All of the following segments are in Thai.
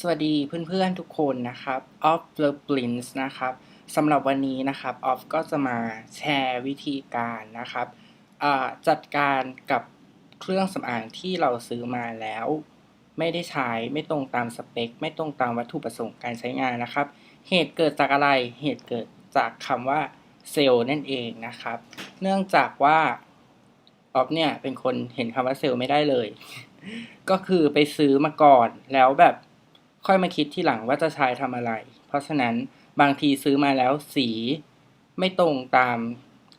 สวัสดีเพื่อนๆทุกคนนะครับ Off the Prince นะครับสำหรับวันนี้นะครับ Off ก็จะมาแชร์วิธีการนะครับจัดการกับเครื่องสำอางที่เราซื้อมาแล้ว ไม่ได้ใช้ไม่ตรงตามสเปค ไม่ตรงตามวัตถุประสงค์การใช้งานนะครับ เหตุเกิดจากอะไรเหตุเกิดจากคำว่าเซลล์นั่นเองนะครับ เนื่องจากว่าออฟเนี่ยเป็นคนเห็นคำว่าเซลล์ไม่ได้เลย ก็คือไปซื้อมาก่อนแล้วแบบ ค่อยมาคิดที่หลังว่าจะใช้ทำอะไร เพราะฉะนั้นบางทีซื้อมาแล้วสีไม่ตรงตาม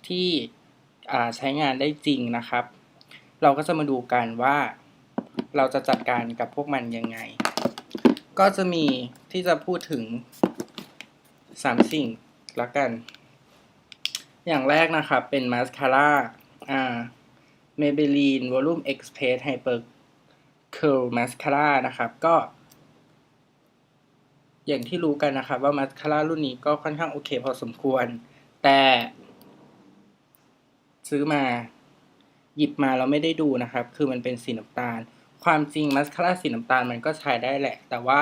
ที่ใช้งานได้จริงนะครับ เราก็จะมาดูกันว่าเราจะจัดการกับพวกมันยังไง ก็จะมีที่จะพูดถึงสามสิ่งละกัน อย่างแรกนะครับ เป็นมาสคาร่าอ่า Maybelline Volume Express Hyper Curl Mascara นะครับ ก็ อย่างที่รู้กันนะครับว่ามาสคาร่ารุ่นนี้ก็ค่อนข้างโอเคพอสมควร แต่ ซื้อมา หยิบมาเราไม่ได้ดูนะครับ คือมันเป็นสีน้ำตาล ความจริงมาสคาร่าสีน้ำตาลมันก็ใช้ได้แหละ แต่ว่า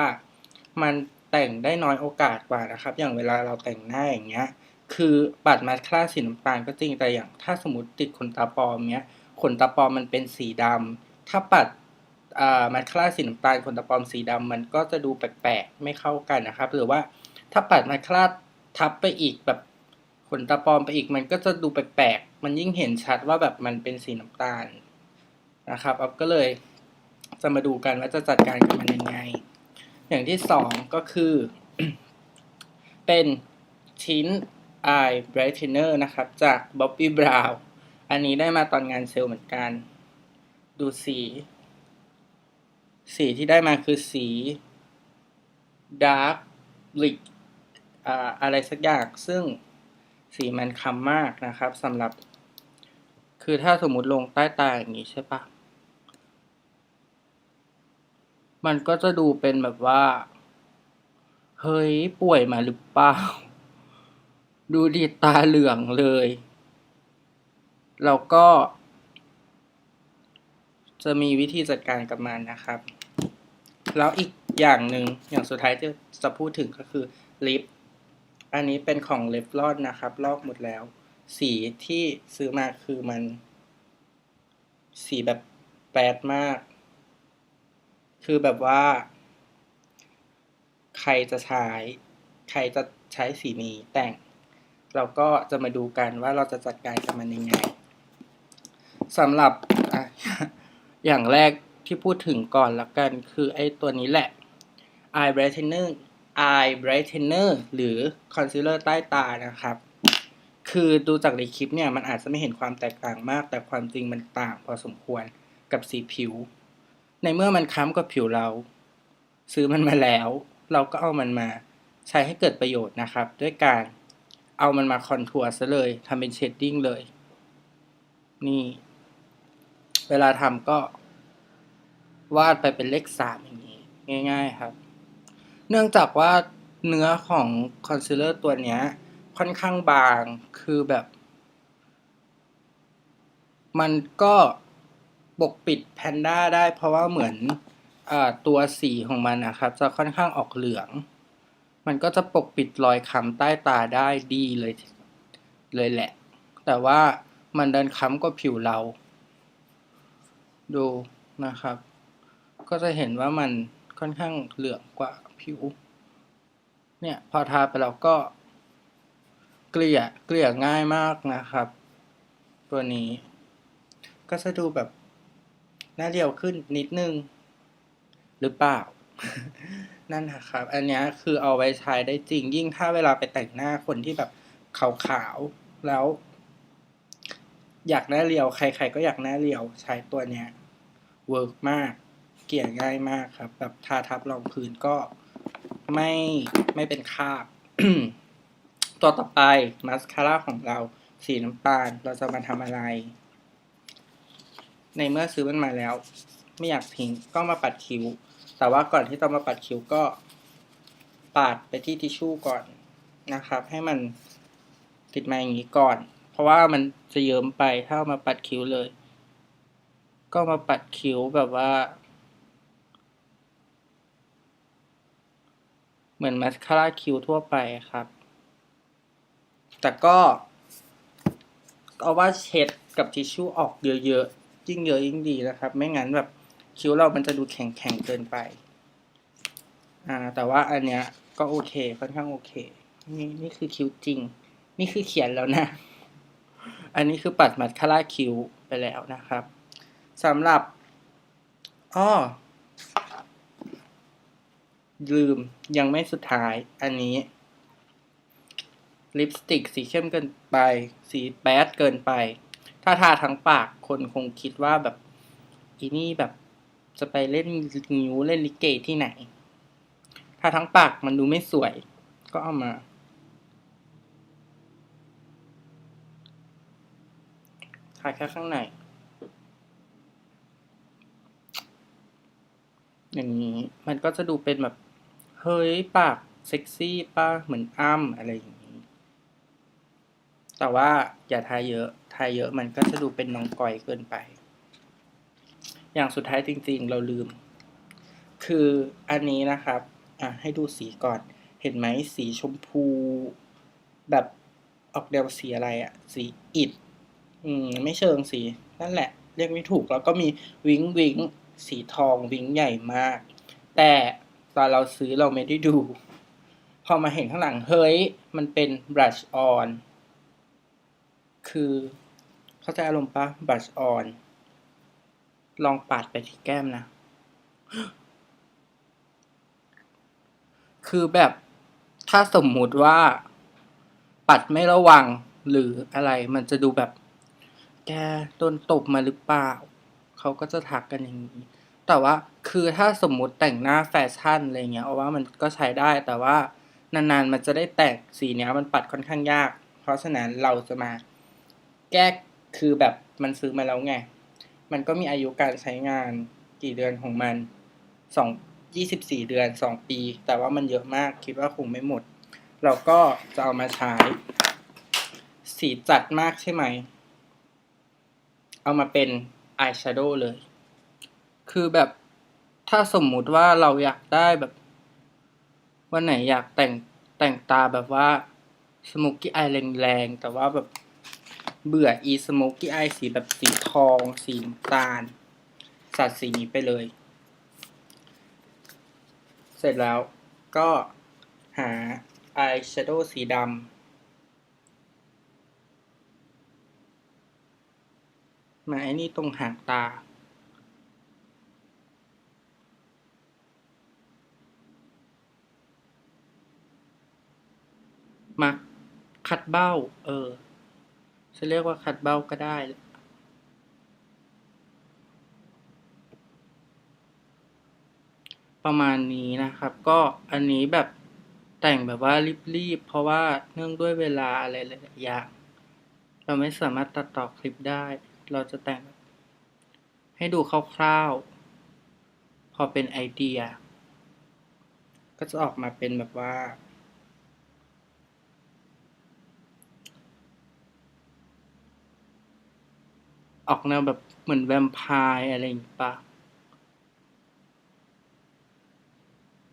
มันแต่งได้น้อยโอกาสกว่านะครับ อย่างเวลาเราแต่งหน้าอย่างเงี้ย คือปัดมาสคาร่าสีน้ำตาลก็จริงแต่อย่างถ้าสมมติติดขนตาปลอมเนี้ยขนตาปลอมมันเป็นสีดำถ้าปัด มาสคาร่าสีน้ำตาลขนตาปลอมสีดำมันก็จะดูแปลกๆไม่เข้ากันนะครับ หรือว่าถ้าปัดมาสคาร่าทับไปอีกแบบขนตาปลอมไปอีกมันก็จะดูแปลกๆมันยิ่งเห็นชัดว่าแบบมันเป็นสีน้ำตาลนะครับอ๊อฟก็เลยจะมาดูกันว่าจะจัดการกับมันยังไง อย่างที่สองก็คือ เป็นชิ้น Eye Brightener นะครับ จาก Bobbi Brown อันนี้ได้มาตอนงานเซลล์เหมือนกัน ดูสี สีที่ได้มาคือสี Dark Brick อ่าอะไรสักอย่างซึ่งสีมันคำมากนะครับสำหรับ คือถ้าสมมุติลงใต้ตาอย่างนี้ใช่ปะมันก็จะดูเป็นแบบว่า เฮ้ย ป่วยมาหรือเปล่า ดูดีตาเหลืองเลย แล้วก็ จะมีวิธีจัดการกับมันนะครับ แล้วอีกอย่างหนึ่งอย่างสุดท้ายที่จะพูดถึงก็คือลิป อันนี้เป็นของเลฟลอนนะครับ ลอกหมดแล้ว สีที่ซื้อมาคือมัน สีแบบแปดมาก คือแบบว่า ใครจะใช้ ใครจะใช้สีนี้แต่ง เราก็จะมาดูกันว่าเราจะจัดการกับมันยังไงสำหรับออย่างแรก ที่พูดถึงก่อนละกันคือไอ้ตัวนี้แหละ eye brightener eye brightener หรือ concealer ใต้ตานะครับ คือดูจากในคลิปเนี่ย มันอาจจะไม่เห็นความแตกต่างมาก แต่ความจริงมันต่างพอสมควรกับสีผิว ในเมื่อมันค้ำกับผิวเรา ซื้อมันมาแล้ว เราก็เอามันมาใช้ให้เกิดประโยชน์นะครับ ด้วยการเอามันมาคอนทัวร์ซะเลยทำเป็นเชดดิ้งเลย นี่ เวลาทำก็ วาดไปเป็นเลขสามอย่างนี้ ง่าย ๆครับ เนื่องจากว่าเนื้อของคอนซีลเลอร์ตัวเนี้ย ค่อนข้างบางคือแบบ มันก็ปกปิดแพนด้าได้ เพราะว่าเหมือนอตัวสีของมันนะครับ จะค่อนข้างออกเหลือง มันก็จะปกปิดรอยค้ำใต้ตาได้ดีเลยเลยแหละ แต่ว่ามันเดินค้ำกว่าผิวเรา ดูนะครับ ก็จะเห็นว่ามันค่อนข้างเหลืองกว่าผิว เนี่ยพอทาไปแล้วก็ เกลี่ยเกลี่ยง่ายมากนะครับ ตัวนี้ ก็จะดูแบบหน้าเรียวขึ้นนิดนึง หรือเปล่า นั่นนะครับ อันนี้คือเอาไว้ใช้ได้จริงยิ่งถ้าเวลาไปแต่งหน้าคนที่แบบขาวๆแล้ว อยากหน้าเรียว ใคร ๆ ก็อยากหน้าเรียวใช้ตัวเนี้ยเวิร์กมาก กลี่ยง่ายมากครับ แบบทาทับรองพื้นก็ไม่ไม่เป็นคราบ ตัวต่อไปมาสคาร่าของเราสีน้ำตาลเราจะมาทำอะไร ในเมื่อซื้อมันมาแล้ว ไม่อยากทิ้งก็มาปัดคิ้ว แต่ว่าก่อนที่จะมาปัดคิ้วก็ปาดไปที่ทิชชู่ก่อนนะครับ ให้มันติดมาอย่างนี้ก่อน เพราะว่ามันจะเยิ้มไปถ้าเอามาปัดคิ้วเลย ก็มาปัดคิ้วแบบว่า เหมือนมาสคาร่าคิ้วทั่วไปครับ แต่ก็เอาว่าเช็ดกับทิชชู่ออกเยอะๆ ยิ่งเยอะยิ่งดีนะครับ ไม่งั้นแบบคิ้วเรามันจะดูแข็งๆเกินไป อ่า แต่ว่าอันเนี้ยก็โอเคค่อนข้างโอเค นี่นี่คือคิ้วจริง นี่คือเขียนแล้วนะ อันนี้คือปัดมัดคาร่าคิ้วไปแล้วนะครับสำหรับอ้อ ลืมยังไม่สุดท้ายอันนี้ ลิปสติกสีเข้มเกินไป สีแบดเกินไป ถ้าทาทั้งปากคนคงคิดว่าแบบ อีนี่แบบจะไปเล่นนิ้วเล่นลิเกที่ไหน ถ้าทั้งปากมันดูไม่สวย ก็เอามา ทาแค่ข้างในอย่างนี้มันก็จะดูเป็นแบบ เฮ้ยปากเซ็กซี่ป้าเหมือนอ้ำอะไรอย่างนี้ แต่ว่าอย่าทาเยอะ ทาเยอะมันก็จะดูเป็นน้องก่อยเกินไป อย่างสุดท้ายจริงๆ เราลืม คืออันนี้นะครับ อะให้ดูสีก่อน เห็นไหมสีชมพู แบบออกแนวสีอะไรอะสีอิฐอืม ไม่เชิงสี นั่นแหละ เรียกไม่ถูก แล้วก็มีวิงวิงสีทองวิงใหญ่มาก แต่ ตอนเราซื้อเราไม่ได้ดู พอมาเห็นข้างหลัง เฮ้ย มันเป็น brush on คือเข้าใจอารมณ์ปะ brush on ลองปัดไปที่แก้มนะ คือแบบถ้าสมมุติว่า ปัดไม่ระวังหรืออะไรมันจะดูแบบ แกโดนตบมาหรือเปล่า เขาก็จะทักกันอย่างนี้ แต่ว่า คือถ้าสมมุติแต่งหน้าแฟชั่นอะไรเงี้ยเอาว่ามันก็ใช้ได้แต่ว่านานๆมันจะได้แต่งสีเนี้ยมันปัดค่อนข้างยาก เพราะฉะนั้นเราจะมาแก้คือแบบมันซื้อมาแล้วไง มันก็มีอายุการใช้งานกี่เดือนของมันสองยี่สิบสี่เดือนสองปี แต่ว่ามันเยอะมากคิดว่าคงไม่หมด เราก็จะเอามาใช้ สีจัดมากใช่ไหม เอามาเป็นอายแชโดว์เลย คือแบบ ถ้าสมมุติว่าเราอยากได้แบบวันไหนอยากแต่งแต่งตาแบบว่าสโมกกี้อายแรงๆแต่ว่าแบบเบื่ออีสโมกกี้อายสีแบบสีทอง สีน้ำตาลสัดสีนี้ไปเลย เสร็จแล้วก็หาอายแชโดว์สีดำมาไอ้นี่ตรงหางตา มาคัดเบ้า เออ จะเรียกว่าคัดเบ้าก็ได้ ประมาณนี้นะครับ ก็อันนี้แบบแต่งแบบว่ารีบๆ เพราะว่าเนื่องด้วยเวลาอะไรหลายๆอย่าง เราไม่สามารถตัดต่อคลิปได้ เราจะแต่ง ให้ดูคร่าวๆ พอเป็นไอเดีย ก็จะออกมาเป็นแบบว่า ออกแนวแบบเหมือนแวมไพร์อะไรอย่างงี้ปะ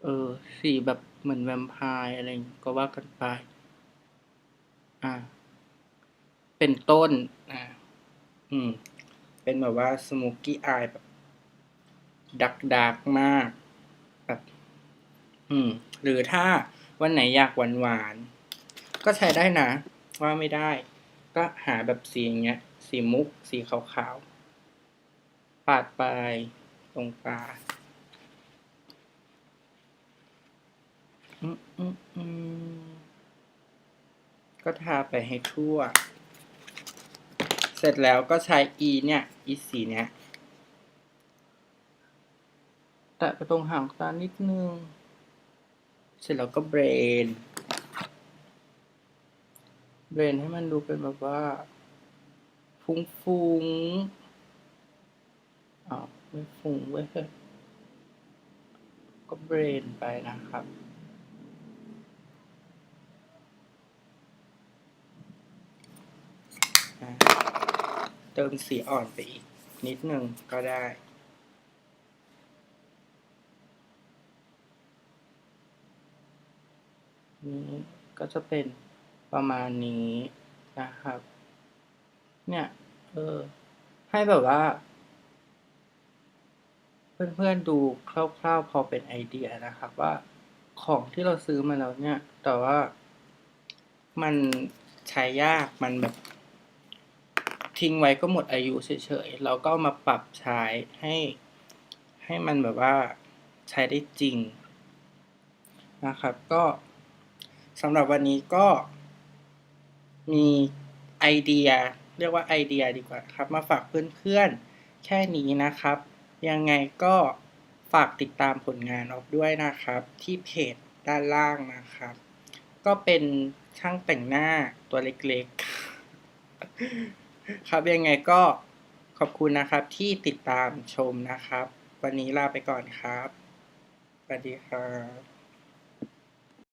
เออ สีแบบเหมือนแวมไพร์อะไรอย่างงี้ก็ว่ากันไป อ่า เป็นต้น อ่า อืม เป็นแบบว่าสมกกี้อายแบบดักดักมาก แบบ อืม หรือถ้าวันไหนอยากหวานหวานก็ใช้ได้นะ ว่าไม่ได้ ก็หาแบบสีอย่างเงี้ย สีมุก สีขาวๆ ปาดไปตรงตาอืมอืมอืมก็ทาไปให้ทั่ว เสร็จแล้วก็ใช้อีเนี่ยอีสีเนี้ยแตะไปตรงหางตานิดนึง เสร็จแล้วก็เบรน เบรนให้มันดูเป็นแบบว่า ฟุ้งฟุ้งๆอ้าวไม่ฟุ้งเว้ยก็เบรนไปนะครับ เติมสีอ่อนไปอีก นิดนึงก็ได้นี้ก็จะเป็นประมาณนี้นะครับ เนี่ย เออ ให้แบบว่า เพื่อนๆดูคร่าวๆพอเป็นไอเดียนะครับว่าของที่เราซื้อมาแล้วเนี่ย แต่ว่ามันใช้ยากมันแบบ ทิ้งไว้ก็หมดอายุเฉยๆ เราก็เอามาปรับใช้ให้ ให้มันแบบว่าใช้ได้จริงนะครับ ก็สำหรับวันนี้ก็มีไอเดีย เรียกว่าไอเดียดีกว่าครับ มาฝากเพื่อนๆ แค่นี้นะครับ ยังไงก็ฝากติดตามผลงานออกด้วยนะครับ ที่เพจด้านล่างนะครับ ก็เป็นช่างแต่งหน้าตัวเล็กๆ ครับยังไงก็ขอบคุณนะครับที่ติดตามชมนะครับ วันนี้ลาไปก่อนครับ สวัสดีครับ